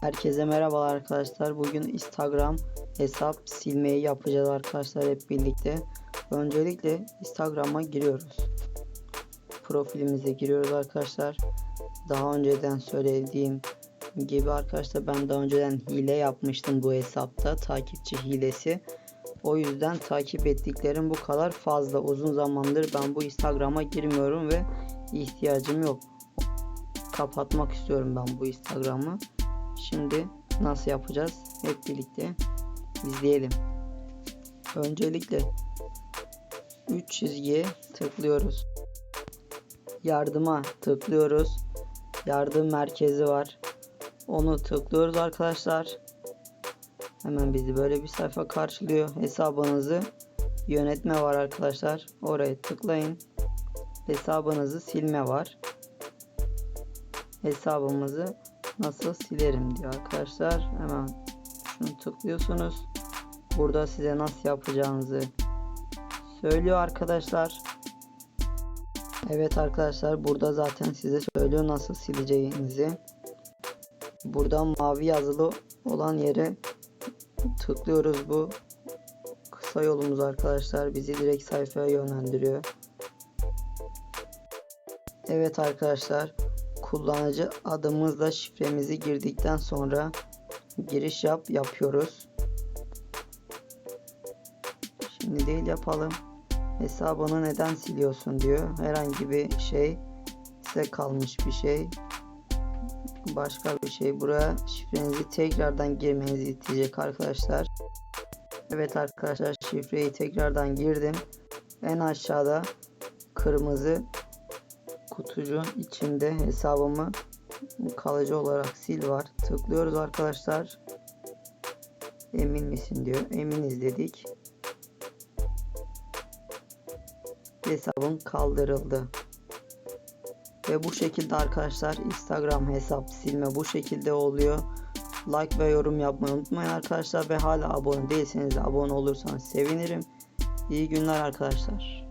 Herkese merhabalar arkadaşlar. Bugün Instagram hesap silmeyi yapacağız arkadaşlar hep birlikte. Öncelikle Instagram'a giriyoruz. Profilimize giriyoruz arkadaşlar. Daha önceden söylediğim gibi arkadaşlar ben daha önceden hile yapmıştım bu hesapta. Takipçi hilesi. O yüzden takip ettiklerim bu kadar fazla. Uzun zamandır ben bu Instagram'a girmiyorum ve ihtiyacım yok. Kapatmak istiyorum ben bu Instagram'ı. Şimdi nasıl yapacağız? Hep birlikte izleyelim. Öncelikle 3 çizgiye tıklıyoruz. Yardıma tıklıyoruz. Yardım merkezi var. Onu tıklıyoruz arkadaşlar. Hemen bizi böyle bir sayfa karşılıyor. Hesabınızı yönetme var arkadaşlar. Oraya tıklayın. Hesabınızı silme var. Hesabımızı nasıl silerim diyor arkadaşlar. Hemen şunu tıklıyorsunuz. Burada size nasıl yapacağınızı söylüyor arkadaşlar. Evet arkadaşlar burada zaten size söylüyor nasıl sileceğinizi. Burada mavi yazılı olan yere tıklıyoruz bu kısa yolumuz arkadaşlar bizi direkt sayfaya yönlendiriyor. Evet arkadaşlar kullanıcı adımızla şifremizi girdikten sonra giriş yap yapıyoruz. Şimdi değil yapalım. Hesabını neden siliyorsun diyor. Herhangi bir şey size kalmış bir şey. Başka bir şey. Buraya şifrenizi tekrardan girmenizi isteyecek arkadaşlar. Evet arkadaşlar şifreyi tekrardan girdim. En aşağıda kırmızı kutucuğun içinde hesabımı kalıcı olarak sil var. Tıklıyoruz arkadaşlar. Emin misin diyor. Eminiz dedik. Hesabım kaldırıldı. Ve bu şekilde arkadaşlar Instagram hesap silme bu şekilde oluyor. Like ve yorum yapmayı unutmayın arkadaşlar ve hala abone değilseniz de abone olursanız sevinirim. İyi günler arkadaşlar.